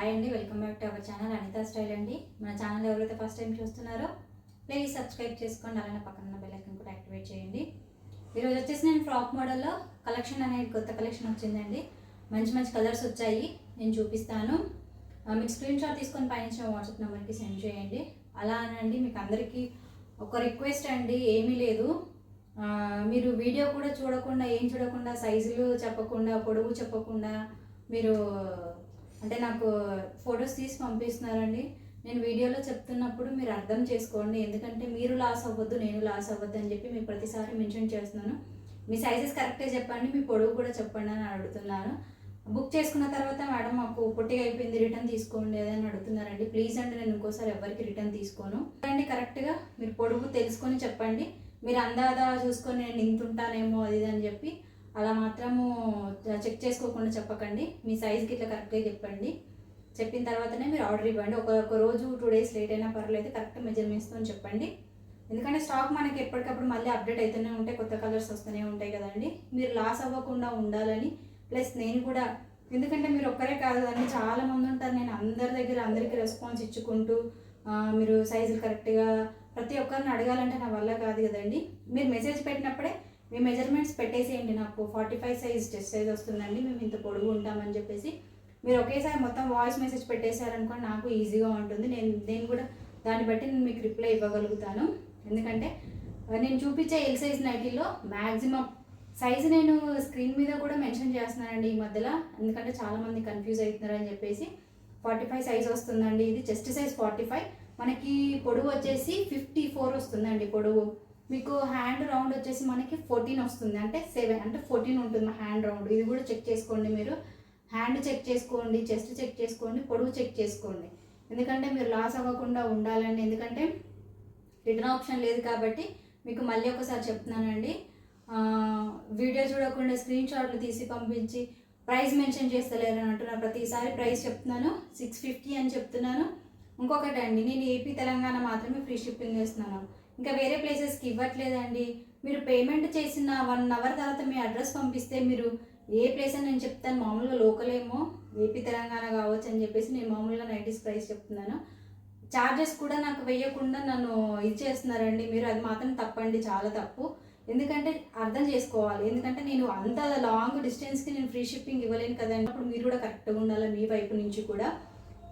Hi అండి welcome back to our channel Anitha style అండి. మన ఛానల్ ఎవరైతే ఫస్ట్ టైం చూస్తున్నారో ప్లీజ్ సబ్స్క్రైబ్ చేసుకోండి అలానే పక్కన ఉన్న బెల్ ఐకన్ కూడా యాక్టివేట్ చేయండి. ఈరోజు వచ్చేసి నేను ఫ్రాక్ మోడల్లో కలెక్షన్ అనేది కొత్త కలెక్షన్ వచ్చిందండి. మంచి మంచి కలర్స్ వచ్చాయి నేను చూపిస్తాను. మీకు స్క్రీన్ షాట్ తీసుకొని పైన వాట్సాప్ నెంబర్కి సెండ్ చేయండి. అలా అనండి మీకు అందరికీ ఒక రిక్వెస్ట్ అండి ఏమీ లేదు. మీరు వీడియో కూడా చూడకుండా ఏం చూడకుండా సైజులు చెప్పకుండా పొడవు చెప్పకుండా మీరు అంటే నాకు ఫొటోస్ తీసి పంపిస్తున్నారండి. నేను వీడియోలో చెప్తున్నప్పుడు మీరు అర్థం చేసుకోండి. ఎందుకంటే మీరు లాస్ అవ్వద్దు నేను లాస్ అవ్వద్దు అని చెప్పి మీకు ప్రతిసారి మెన్షన్ చేస్తున్నాను. మీ సైజెస్ కరెక్టే చెప్పండి మీ పొడవు కూడా చెప్పండి అని అడుగుతున్నాను బుక్ చేసుకున్న తర్వాత మేడం మాకు పొట్టిగా అయిపోయింది రిటర్న్ తీసుకోండి అని అడుగుతున్నారండి. ప్లీజ్ అండి నేను ఇంకోసారి ఎవరికి రిటర్న్ తీసుకోను. అండి కరెక్ట్గా మీరు పొడుగు తెలుసుకొని చెప్పండి. మీరు అందాదా చూసుకొని నేను ఇంత ఉంటానేమో అది అని చెప్పి అలా మాత్రము చెక్ చేసుకోకుండా చెప్పకండి. మీ సైజ్కి ఇట్లా కరెక్ట్గా చెప్పండి. చెప్పిన తర్వాతనే మీరు ఆర్డర్ ఇవ్వండి. ఒక ఒక రోజు టూ డేస్ లేట్ అయినా పర్లేదు కరెక్ట్ మెజర్మెంట్స్తో చెప్పండి. ఎందుకంటే స్టాక్ మనకి ఎప్పటికప్పుడు మళ్ళీ అప్డేట్ అవుతూనే ఉంటాయి. కొత్త కలర్స్ వస్తూనే ఉంటాయి కదండి. మీరు లాస్ అవ్వకుండా ఉండాలని ప్లస్ నేను కూడా ఎందుకంటే మీరు ఒక్కరే కాదు అని చాలా మంది ఉంటారు. నేను అందరి దగ్గర అందరికీ రెస్పాన్స్ ఇచ్చుకుంటూ మీరు సైజులు కరెక్ట్గా ప్రతి ఒక్కరిని అడగాలంటే నా వల్ల కాదు కదండి. మీరు మెసేజ్ పెట్టినప్పుడే మీ మెజర్మెంట్స్ పెట్టేసేయండి నాకు. Forty five size chest size వస్తుందండి మేము ఇంత పొడుగు ఉంటామని చెప్పేసి. మీరు ఒకేసారి మొత్తం వాయిస్ మెసేజ్ పెట్టేశారనుకోండి నాకు ఈజీగా ఉంటుంది. నేను నేను కూడా దాన్ని బట్టి నేను మీకు రిప్లై ఇవ్వగలుగుతాను. ఎందుకంటే నేను చూపించే ఎల్ సైజ్ నైటీలో మ్యాక్సిమం సైజు నేను స్క్రీన్ మీద కూడా మెన్షన్ చేస్తున్నానండి ఈ మధ్యలో. ఎందుకంటే చాలామంది కన్ఫ్యూజ్ అవుతున్నారు అని చెప్పేసి. ఫార్టీ ఫైవ్ సైజ్ వస్తుందండి. ఇది చెస్ట్ సైజ్ ఫార్టీ ఫైవ్ మనకి పొడవు వచ్చేసి ఫిఫ్టీ ఫోర్ వస్తుందండి పొడవు మీకు హ్యాండ్ రౌండ్ వచ్చేసి మనకి ఫోర్టీన్ వస్తుంది. అంటే సెవెన్ అంటే ఫోర్టీన్ ఉంటుంది హ్యాండ్ రౌండ్ ఇది కూడా చెక్ చేసుకోండి మీరు. హ్యాండ్ చెక్ చేసుకోండి చెస్ట్ చెక్ చేసుకోండి పొడవు చెక్ చేసుకోండి. ఎందుకంటే మీరు లాస్ అవ్వకుండా ఉండాలండి. ఎందుకంటే రిటర్న్ ఆప్షన్ లేదు కాబట్టి మీకు మళ్ళీ ఒకసారి చెప్తున్నానండి. వీడియో చూడకుండా స్క్రీన్ షాట్లు తీసి పంపించి ప్రైస్ మెన్షన్ చేస్తలేరు అని ప్రతిసారి ప్రైస్ చెప్తున్నాను. సిక్స్ ఫిఫ్టీ అని చెప్తున్నాను. ఇంకొకటి అండి నేను ఏపీ తెలంగాణ మాత్రమే ఫ్రీ షిప్పింగ్ చేస్తున్నాను. ఇంకా వేరే ప్లేసెస్కి ఇవ్వట్లేదండి. మీరు పేమెంట్ చేసిన వన్ అవర్ తర్వాత మీ అడ్రస్ పంపిస్తే మీరు ఏ ప్లేస్ అని నేను చెప్తాను మామూలుగా లోకల్ ఏమో ఏపీ తెలంగాణ కావచ్చు అని చెప్పేసి నేను మామూలుగా నైటీస్ ప్రైస్ చెప్తున్నాను. చార్జెస్ కూడా నాకు వేయకుండా నన్ను ఇది చేస్తున్నారండి. మీరు అది మాత్రం తప్పండి చాలా తప్పు. ఎందుకంటే అర్థం చేసుకోవాలి. ఎందుకంటే నేను అంత లాంగ్ డిస్టెన్స్కి నేను ఫ్రీ షిప్పింగ్ ఇవ్వలేను కదండి. అప్పుడు మీరు కూడా కరెక్ట్గా ఉండాలి మీ వైపు నుంచి కూడా.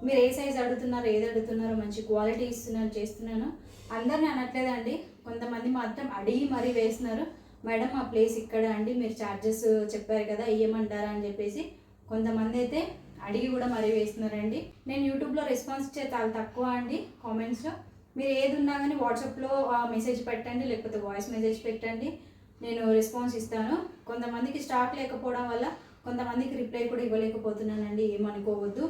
మీరు ఏ సైజ్ అడుగుతున్నారో ఏది అడుగుతున్నారో మంచి క్వాలిటీ ఇస్తున్నారు చేస్తున్నాను. అందరిని అనట్లేదండి. కొంతమంది మాత్రం అడిగి మరీ వేస్తున్నారు. మేడం ఆ ప్లేస్ ఇక్కడ అండి. మీరు ఛార్జెస్ చెప్పారు కదా ఇయ్యమంటారా? అని చెప్పేసి కొంతమంది అయితే అడిగి కూడా మరీ వేస్తున్నారండి. నేను యూట్యూబ్లో రెస్పాన్స్ ఇచ్చే చాలా తక్కువ అండి కామెంట్స్లో. మీరు ఏది ఉన్నా కానీ వాట్సాప్లో మెసేజ్ పెట్టండి లేకపోతే వాయిస్ మెసేజ్ పెట్టండి. నేను రెస్పాన్స్ ఇస్తాను. కొంతమందికి స్టాక్ లేకపోవడం వల్ల కొంతమందికి రిప్లై కూడా ఇవ్వలేకపోతున్నానండి. ఏమనుకోవద్దు.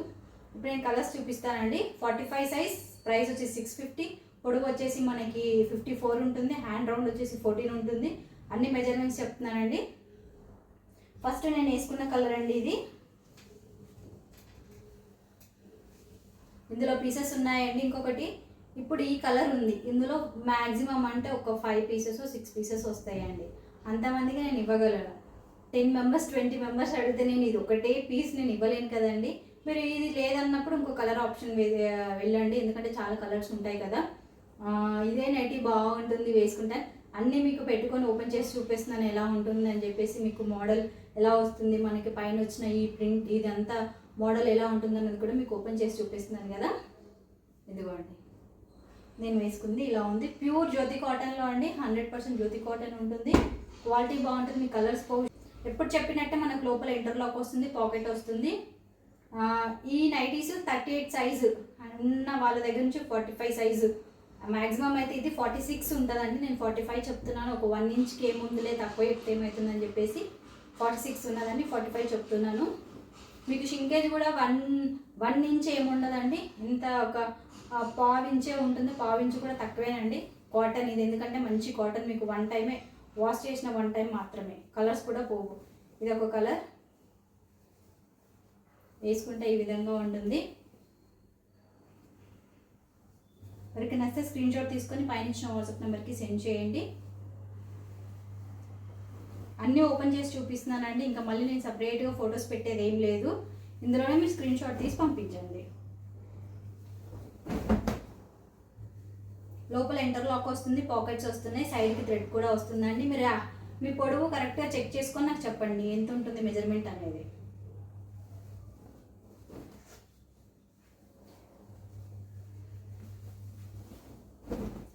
ఇప్పుడు నేను కలర్స్ చూపిస్తానండి. ఫార్టీ ఫైవ్ సైజ్ ప్రైస్ వచ్చి సిక్స్ ఫిఫ్టీ. పొడుగు వచ్చేసి మనకి ఫిఫ్టీ ఫోర్ ఉంటుంది హ్యాండ్ రౌండ్ వచ్చేసి ఫోర్టీన్ ఉంటుంది. అన్ని మెజర్మెంట్స్ చెప్తున్నానండి. ఫస్ట్ నేను వేసుకున్న కలర్ అండి ఇది. ఇందులో పీసెస్ ఉన్నాయండి ఇంకొకటి. ఇప్పుడు ఈ కలర్ ఉంది. ఇందులో మ్యాక్సిమం అంటే ఒక ఫైవ్ పీసెస్ సిక్స్ పీసెస్ వస్తాయండి. అంతమందికి నేను ఇవ్వగలను. టెన్ మెంబర్స్ ట్వంటీ మెంబర్స్ అడిగితే నేను ఇది ఒకటే పీస్ నేను ఇవ్వలేను కదండి. మీరు ఇది లేదన్నప్పుడు ఇంకో కలర్ ఆప్షన్ వెళ్ళండి. ఎందుకంటే చాలా కలర్స్ ఉంటాయి కదా. ఇదే నైటీ బాగుంటుంది వేసుకుంటే. అన్నీ మీకు పెట్టుకొని ఓపెన్ చేసి చూపిస్తున్నాను ఎలా ఉంటుంది అని చెప్పేసి మీకు మోడల్ ఎలా వస్తుంది మనకి పైన వచ్చిన ఈ ప్రింట్ ఇదంతా మోడల్ ఎలా ఉంటుంది అన్నది కూడా మీకు ఓపెన్ చేసి చూపిస్తున్నాను కదా. ఇదిగోండి. నేను వేసుకుంది ఇలా ఉంది. ప్యూర్ జ్యోతి కాటన్లో అండి హండ్రెడ్ పర్సెంట్ జ్యోతి కాటన్ ఉంటుంది. క్వాలిటీ బాగుంటుంది మీ కలర్స్ పో ఎప్పుడు చెప్పినట్టే మనకు లోపల ఇంటర్లాక్ వస్తుంది పాకెట్ వస్తుంది. ఈ నైటీస్ థర్టీ ఎయిట్ సైజు ఉన్న వాళ్ళ దగ్గర నుంచి ఫార్టీ ఫైవ్ సైజు. మ్యాక్సిమం అయితే ఇది ఫార్టీ సిక్స్ ఉంటుందండి. నేను ఫార్టీ ఫైవ్ చెప్తున్నాను. ఒక వన్ ఇంచ్కి ఏముందిలే తక్కువ చెప్తే ఏమవుతుందని చెప్పేసి ఫార్టీ సిక్స్ ఉన్నదండి ఫార్టీ ఫైవ్ చెప్తున్నాను. మీకు షింకేజ్ కూడా వన్ వన్ ఇంచ్ ఏముండదండి. ఇంత ఒక పావించే పావు ఇంచే ఉంటుంది. పావు కూడా తక్కువేనండి. కాటన్ ఇది. ఎందుకంటే మంచి కాటన్ మీకు వన్ టైమే వాష్ చేసిన వన్ టైం మాత్రమే. కలర్స్ కూడా పోవు. ఇది ఒక కలర్. వేసుకుంటే ఈ విధంగా ఉంటుంది. ఎవరికి నచ్చితే స్క్రీన్ షాట్ తీసుకొని పైన ఇచ్చిన వాట్సాప్ నెంబర్కి సెండ్ చేయండి. అన్నీ ఓపెన్ చేసి చూపిస్తున్నానండి. ఇంకా మళ్ళీ నేను సపరేట్గా ఫొటోస్ పెట్టేది ఏం లేదు. ఇందులోనే మీరు స్క్రీన్ షాట్ తీసి పంపించండి. లోపల ఇంటర్లాక్ వస్తుంది పాకెట్స్ వస్తున్నాయి సైడ్కి థ్రెడ్ కూడా వస్తుందండి. మీరు మీ పొడవు కరెక్ట్గా చెక్ చేసుకొని నాకు చెప్పండి. ఎంత ఉంటుంది మెజర్మెంట్ అనేది.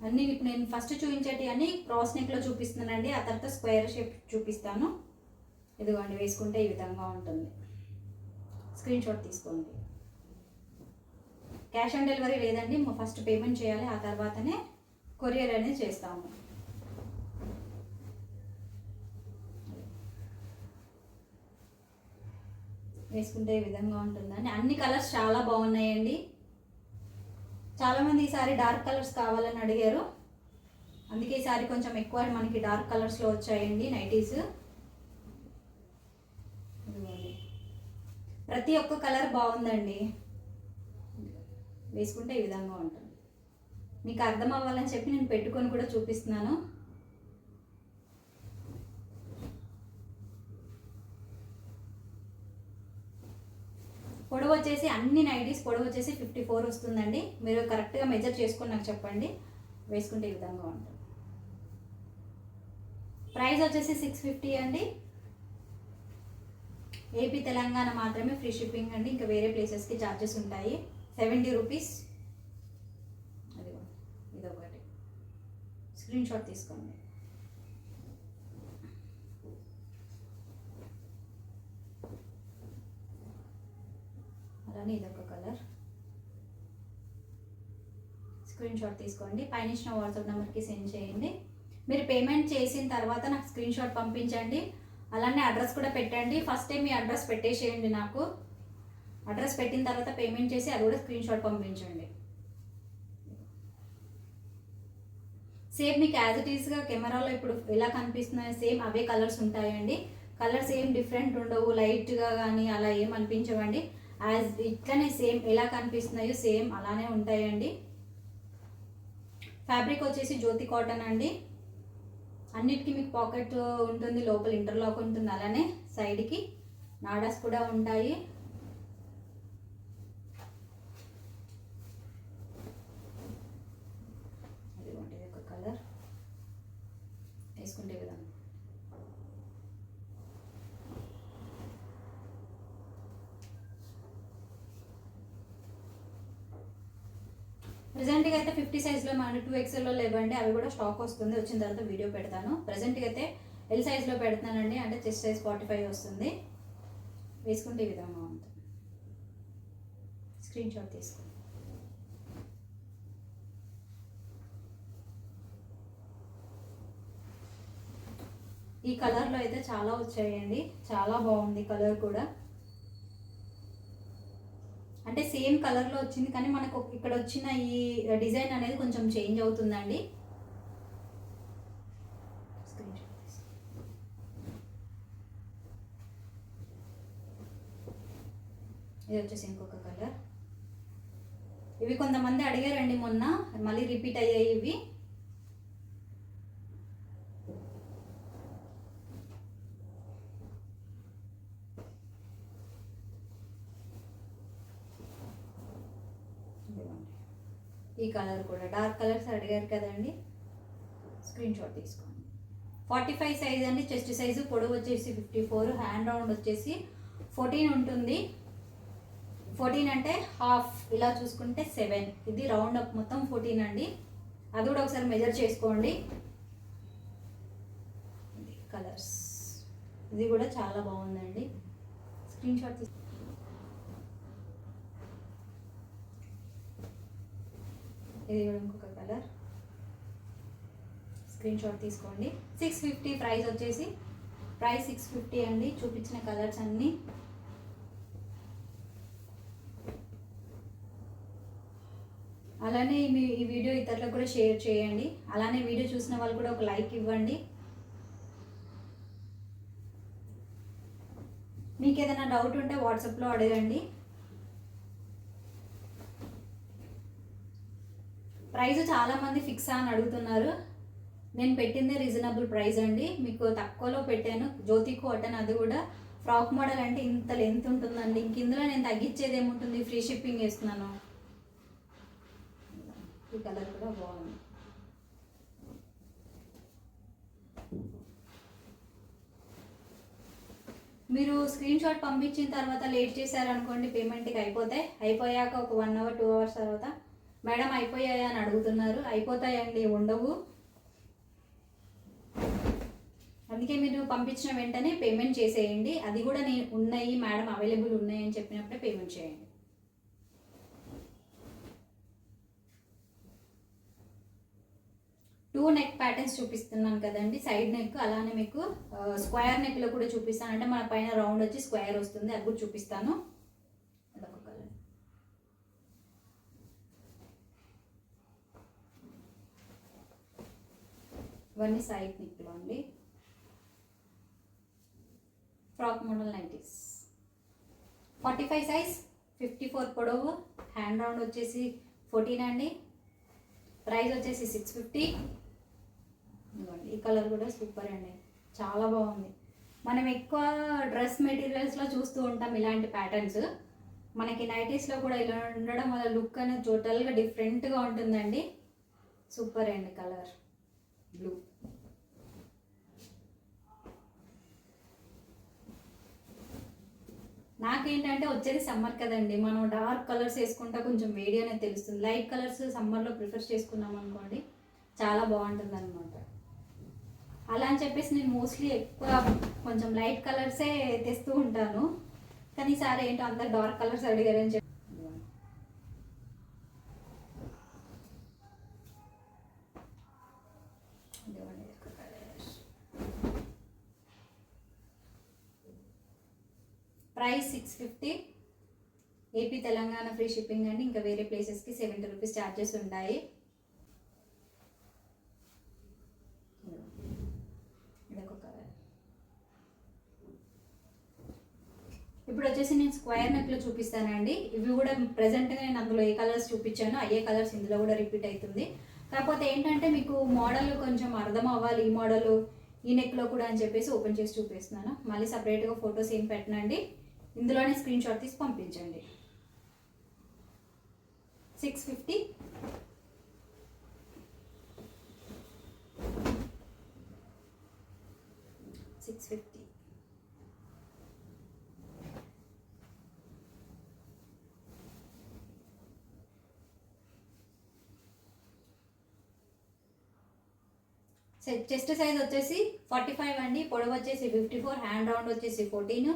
అన్నీ ఇప్పుడు నేను ఫస్ట్ చూపించేటి అన్ని క్రాస్ నెక్లో చూపిస్తున్నానండి. ఆ తర్వాత స్క్వేర్ షేప్ చూపిస్తాను. ఇదిగోండి వేసుకుంటే ఈ విధంగా ఉంటుంది. స్క్రీన్ షాట్ తీసుకోండి. క్యాష్ ఆన్ డెలివరీ లేదండి. ఫస్ట్ పేమెంట్ చేయాలి. ఆ తర్వాతనే కొరియర్ అనేది చేస్తాము. వేసుకుంటే ఈ విధంగా ఉంటుందండి అన్ని కలర్స్ చాలా బాగున్నాయండి. చాలామంది ఈసారి డార్క్ కలర్స్ కావాలని అడిగారు. అందుకే ఈసారి కొంచెం ఎక్కువ మనకి డార్క్ కలర్స్లో వచ్చాయండి నైటీస్. ప్రతి ఒక్క కలర్ బాగుందండి. వేసుకుంటే ఈ విధంగా ఉంటుంది. మీకు అర్థం అవ్వాలని చెప్పి నేను పెట్టుకొని కూడా చూపిస్తున్నాను. పొడవు వచ్చేసి అన్ని నైటీస్ పొడవు వచ్చేసి ఫిఫ్టీ ఫోర్ వస్తుందండి. మీరు కరెక్ట్గా మెజర్ చేసుకుని నాకు చెప్పండి. వేసుకుంటే ఈ విధంగా ఉంటుంది. ప్రైస్ వచ్చేసి సిక్స్ ఫిఫ్టీ అండి. ఏపీ తెలంగాణ మాత్రమే ఫ్రీ షిప్పింగ్ అండి. ఇంకా వేరే ప్లేసెస్కి ఛార్జెస్ ఉంటాయి. Seventy rupees. అదిగో ఇదొకటి. స్క్రీన్ షాట్ తీసుకోండి. అలానే ఇదొక కలర్. స్క్రీన్ షాట్ తీసుకోండి. పైన ఇచ్చిన వాట్సాప్ నెంబర్కి సెండ్ చేయండి. మీరు పేమెంట్ చేసిన తర్వాత నాకు స్క్రీన్ షాట్ పంపించండి. అలానే అడ్రస్ కూడా పెట్టండి. ఫస్ట్ టైం మీ అడ్రస్ పెట్టేసేయండి నాకు. అడ్రస్ పెట్టిన తర్వాత పేమెంట్ చేసి అది కూడా స్క్రీన్ షాట్ పంపించండి. సేమ్ మీకు యాజ్ ఇట్ ఈస్గా కెమెరాలో ఇప్పుడు ఎలా కనిపిస్తున్నాయో సేమ్ అవే కలర్స్ ఉంటాయండి. కలర్స్ ఏం డిఫరెంట్ ఉండవు. లైట్గా కానీ అలా ఏం అనిపించవండి. యాజ్ ఇట్లనే సేమ్ ఎలా కనిపిస్తున్నాయో సేమ్ అలానే ఉంటాయండి. ఫ్యాబ్రిక్ వచ్చేసి జ్యోతి కాటన్ అండి. అన్నిటికీ మీకు పాకెట్ ఉంటుంది లోపల ఇంటర్లాక్ ఉంటుంది అలానే సైడ్కి నాడాస్ కూడా ఉంటాయి. ఒక కలర్ వేసుకుంటే విధానం విధంగా ప్రజెంట్గా అయితే ఫిఫ్టీ సైజ్లో మన టూ ఎక్స్ఎల్లో లేవండి అవి కూడా స్టాక్ వస్తుంది. వచ్చిన తర్వాత వీడియో పెడతాను. ప్రజెంట్గా అయితే ఎల్ సైజ్లో పెడతానండి అంటే చెస్ట్ సైజ్ ఫార్టీ ఫైవ్ వస్తుంది. వేసుకుంటే ఈ విధంగా ఉంటుంది. స్క్రీన్ షాట్ తీసుకోండి. ఈ కలర్లో అయితే చాలా వచ్చాయండి. చాలా బాగుంది కలర్ కూడా. అంటే సేమ్ కలర్లో వచ్చింది కానీ మనకు ఇక్కడ వచ్చిన ఈ డిజైన్ అనేది కొంచెం చేంజ్ అవుతుందండి. ఇది వచ్చేసి ఇంకొక కలర్. ఇవి కొంతమంది అడిగారండి మొన్న మళ్ళీ రిపీట్ అయ్యాయి ఇవి ఇదిగోండి. ఈ కలర్ కూడా. డార్క్ కలర్స్ అడిగారు కదండి. స్క్రీన్ షాట్ తీసుకోండి. ఫార్టీ ఫైవ్ సైజ్ అండి. చెస్ట్ సైజు పొడవు వచ్చేసి ఫిఫ్టీ ఫోర్. హ్యాండ్ రౌండ్ వచ్చేసి ఫోర్టీన్ ఉంటుంది. ఫోర్టీన్ అంటే హాఫ్. ఇలా చూసుకుంటే సెవెన్. ఇది రౌండ్ అప్ మొత్తం ఫోర్టీన్ అండి. అది కూడా ఒకసారి మెజర్ చేసుకోండి. కలర్స్. ఇది కూడా చాలా బాగుందండి. స్క్రీన్ షాట్ ఇది కూడా ఇంకొక కలర్. స్క్రీన్ షాట్ తీసుకోండి. సిక్స్ ఫిఫ్టీ ప్రైస్ వచ్చేసి ప్రైస్ సిక్స్ ఫిఫ్టీ అండి. చూపించిన కలర్స్ అన్నీ. అలానే మీ ఈ వీడియో ఇతరులకు కూడా షేర్ చేయండి. అలానే వీడియో చూసిన వాళ్ళు కూడా ఒక లైక్ ఇవ్వండి. మీకు ఏదైనా డౌట్ ఉంటే వాట్సాప్లో అడగండి. ప్రైస్ చాలా మంది ఫిక్స్ అని అడుగుతున్నారు. నేను పెట్టిందే రీజనబుల్ ప్రైస్ అండి. మీకు తక్కువలో పెట్టాను. జ్యోతి కాటన్ అది కూడా. ఫ్రాక్ మోడల్ అంటే ఇంత లెంత్ ఉంటుందండి. ఇంక ఇందులో నేను తగ్గించేది ఏముంటుంది? ఫ్రీ షిప్పింగ్ వేస్తున్నాను ఈ కలర్ కూడా బాగుంది. మీరు స్క్రీన్ షాట్ పంపించిన తర్వాత లేట్ చేశారనుకోండి పేమెంట్కి అయిపోతాయి. అయిపోయాక ఒక వన్ అవర్ టూ అవర్స్ తర్వాత మేడం అయిపోయాయా అని అడుగుతున్నారు. అయిపోతాయండి ఉండవు. అందుకే మీరు పంపించిన వెంటనే పేమెంట్ చేసేయండి. అది కూడా నేను ఉన్నాయి మేడం అవైలబుల్ ఉన్నాయి అని చెప్పినప్పుడే పేమెంట్ చేయండి. టూ నెక్ ప్యాటర్న్స్ చూపిస్తున్నాను కదండి. సైడ్ నెక్ అలానే మీకు స్క్వేర్ నెక్లో కూడా చూపిస్తాను. అంటే మన పైన రౌండ్ వచ్చి స్క్వేర్ వస్తుంది. అది కూడా చూపిస్తాను అదొక colour. ఇవన్నీ సైడ్ నెక్లో అండి. Frock model nineties forty five size fifty four పొడవు. హ్యాండ్ రౌండ్ వచ్చేసి ఫోర్టీన్ అండి. ప్రైస్ వచ్చేసి సిక్స్ ఫిఫ్టీ ఈ కలర్ కూడా సూపర్ అండి. చాలా బాగుంది. మనం ఎక్కువ డ్రెస్ మెటీరియల్స్లో చూస్తూ ఉంటాం ఇలాంటి ప్యాటర్న్స్ మనకి నైటీస్లో కూడా ఇలా ఉండడం వల్ల లుక్ అనేది టోటల్గా డిఫరెంట్గా ఉంటుందండి. సూపర్ అండి కలర్ బ్లూ నాకేంటంటే వచ్చేది సమ్మర్ కదండి. మనం డార్క్ కలర్స్ వేసుకుంటా కొంచెం వేడి అనేది తెలుస్తుంది. లైట్ కలర్స్ సమ్మర్లో ప్రిఫర్ చేసుకున్నాం అనుకోండి చాలా బాగుంటుంది అనమాట అలా అని చెప్పేసి నేను మోస్ట్లీ ఎక్కువ కొంచెం లైట్ కలర్సే తెస్తూ ఉంటాను. కానీ ఈసారి ఏంటో అంత డార్క్ కలర్స్ అడిగారని చెప్పి ఇదిగోండి, ఒక colour. Price six fifty AP Telangana free shipping అండి. ఇంకా వేరే ప్లేసెస్కి సెవెంటీ రూపీస్ ఛార్జెస్ ఉంటాయి. ఇప్పుడు వచ్చేసి నేను స్క్వేర్ నెక్లో చూపిస్తానండి. ఇవి కూడా ప్రజెంట్గా నేను అందులో ఏ కలర్స్ చూపించానో అయ్యే కలర్స్ ఇందులో కూడా రిపీట్ అవుతుంది. కాకపోతే ఏంటంటే మీకు మోడల్ కొంచెం అర్థం అవ్వాలి. ఈ మోడల్ ఈ నెక్లో కూడా అని చెప్పేసి ఓపెన్ చేసి చూపిస్తున్నాను. మళ్ళీ సపరేట్గా ఫొటోస్ ఏం పెట్టనండి. ఇందులోనే స్క్రీన్ షాట్ తీసి పంపించండి. Six fifty six fifty chest size వచ్చేసి ఫార్టీ ఫైవ్ అండి. పొడవు వచ్చేసి ఫిఫ్టీ ఫోర్ హ్యాండ్ రౌండ్ వచ్చేసి ఫోర్టీన్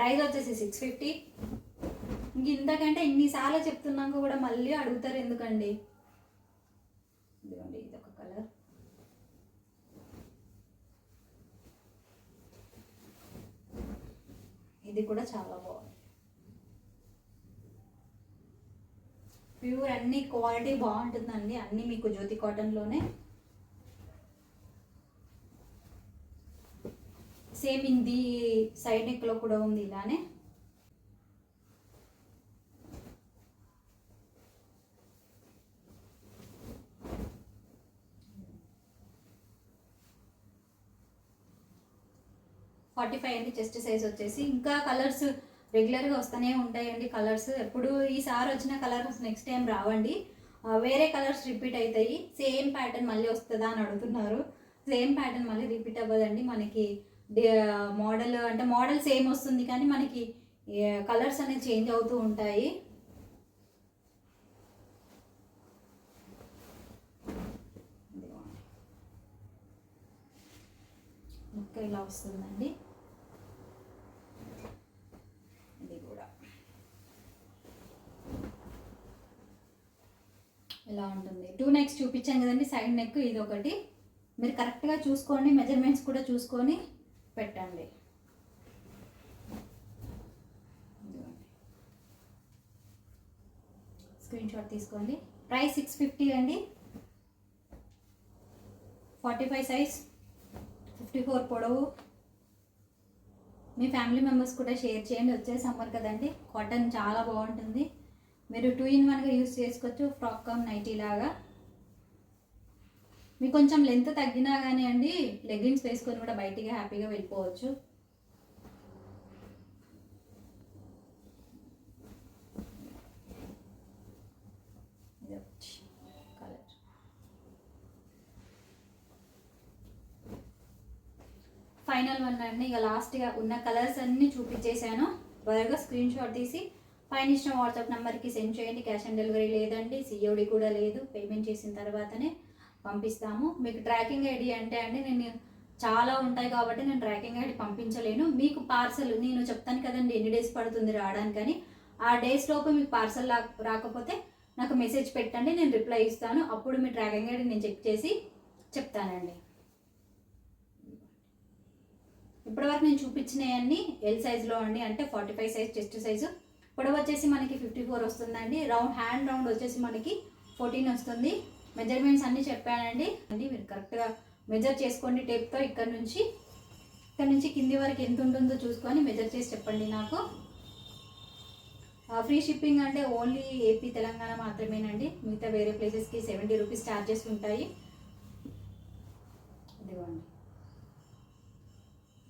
ప్రైస్ వచ్చేసి సిక్స్ ఫిఫ్టీ ఇంక ఇంతకంటే ఇన్నిసార్లు చెప్తున్నాక కూడా మళ్ళీ అడుగుతారు ఎందుకండి? ఇదిగోండి ఇది ఒక కలర్ ఇది కూడా చాలా బాగుంది. ప్యూర్ అన్ని క్వాలిటీ బాగుంటుందండి. అన్నీ మీకు జ్యోతి కాటన్లోనే సేమ్ ఇది సైడ్ నెక్లో కూడా ఉంది ఇలానే. ఫార్టీ ఫైవ్ అండి చెస్ట్ సైజ్ వచ్చేసి. ఇంకా కలర్స్ రెగ్యులర్గా వస్తూనే ఉంటాయండి కలర్స్. ఎప్పుడు ఈసారి వచ్చిన కలర్స్ నెక్స్ట్ టైం రావండి. వేరే కలర్స్ రిపీట్ అవుతాయి సేమ్ ప్యాటర్న్ మళ్ళీ వస్తుందా అని అడుగుతున్నారు. సేమ్ ప్యాటర్న్ మళ్ళీ రిపీట్ అవ్వదండి మనకి. మోడల్ అంటే మోడల్ సేమ్ వస్తుంది కానీ మనకి కలర్స్ అనేది చేంజ్ అవుతూ ఉంటాయి. ఇంకా ఇలా వస్తుందండి. ఇది కూడా. ఇలా ఉంటుంది. టూ నెక్స్ చూపించాను కదండి సైడ్ నెక్ ఇది ఒకటి మీరు కరెక్ట్గా చూసుకోండి మెజర్మెంట్స్ కూడా చూసుకొని పెట్టండి. స్క్రీన్ షాట్ తీసుకోండి. ప్రైస్ సిక్స్ ఫిఫ్టీ అండి. Forty five size fifty four పొడవు. మీ ఫ్యామిలీ మెంబర్స్ కూడా షేర్ చేయండి. వచ్చే సమ్మర్ కదండి. కాటన్ చాలా బాగుంటుంది. మీరు టూ ఇన్ వన్గా యూస్ చేసుకోవచ్చు. ఫ్రాక్ కమ్ నైటీ లాగా. మీకు కొంచెం లెంత్ తగ్గినా కానీ అండి లెగ్గింగ్స్ వేసుకొని కూడా బయటికి హ్యాపీగా వెళ్ళిపోవచ్చు. ఫైనల్ వన్ అండి. ఇక లాస్ట్గా ఉన్న కలర్స్ అన్నీ చూపించేశాను. త్వరగా స్క్రీన్ షాట్ తీసి పైన ఇచ్చిన వాట్సాప్ నెంబర్కి సెండ్ చేయండి. క్యాష్ ఆన్ డెలివరీ లేదండి సిఓడి కూడా లేదు. పేమెంట్ చేసిన తర్వాతనే పంపిస్తాము. మీకు ట్రాకింగ్ ఐడి అంటే అండి నేను చాలా ఉంటాయి కాబట్టి నేను ట్రాకింగ్ ఐడి పంపించలేను. మీకు పార్సల్ నేను చెప్తాను కదండి ఎన్ని డేస్ పడుతుంది రావడానికని ఆ డేస్ లోపు మీకు పార్సల్ రాకపోతే నాకు మెసేజ్ పెట్టండి నేను రిప్లై ఇస్తాను. అప్పుడు మీ ట్రాకింగ్ ఐడి నేను చెక్ చేసి చెప్తానండి. ఇప్పటివరకు నేను చూపించినవన్నీ ఎల్ సైజులో అండి అంటే forty five size chest size పొడవు వచ్చేసి మనకి ఫిఫ్టీ ఫోర్ వస్తుందండి. రౌండ్ హ్యాండ్ రౌండ్ వచ్చేసి మనకి ఫోర్టీన్ వస్తుంది. మెజర్మెంట్స్ అన్నీ చెప్పానండి. అండి మీరు కరెక్ట్గా మెజర్ చేసుకోండి టేప్తో ఇక్కడ నుంచి. ఇక్కడ నుంచి కింది వరకు ఎంత ఉంటుందో చూసుకొని మెజర్ చేసి చెప్పండి నాకు. ఫ్రీ షిప్పింగ్ అంటే ఓన్లీ ఏపీ తెలంగాణ మాత్రమేనండి. మిగతా వేరే ప్లేసెస్కి సెవెంటీ రూపీస్ ఛార్జెస్ ఉంటాయి. ఇదిగోండి.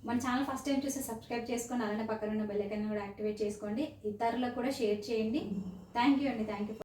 మన ఛానల్ ఫస్ట్ టైం చూస్తే సబ్స్క్రైబ్ చేసుకోండి అలానే పక్కన ఉన్న బెల్ కూడా యాక్టివేట్ చేసుకోండి. ఇతరులకు కూడా షేర్ చేయండి. థ్యాంక్ యూ అండి. Thank you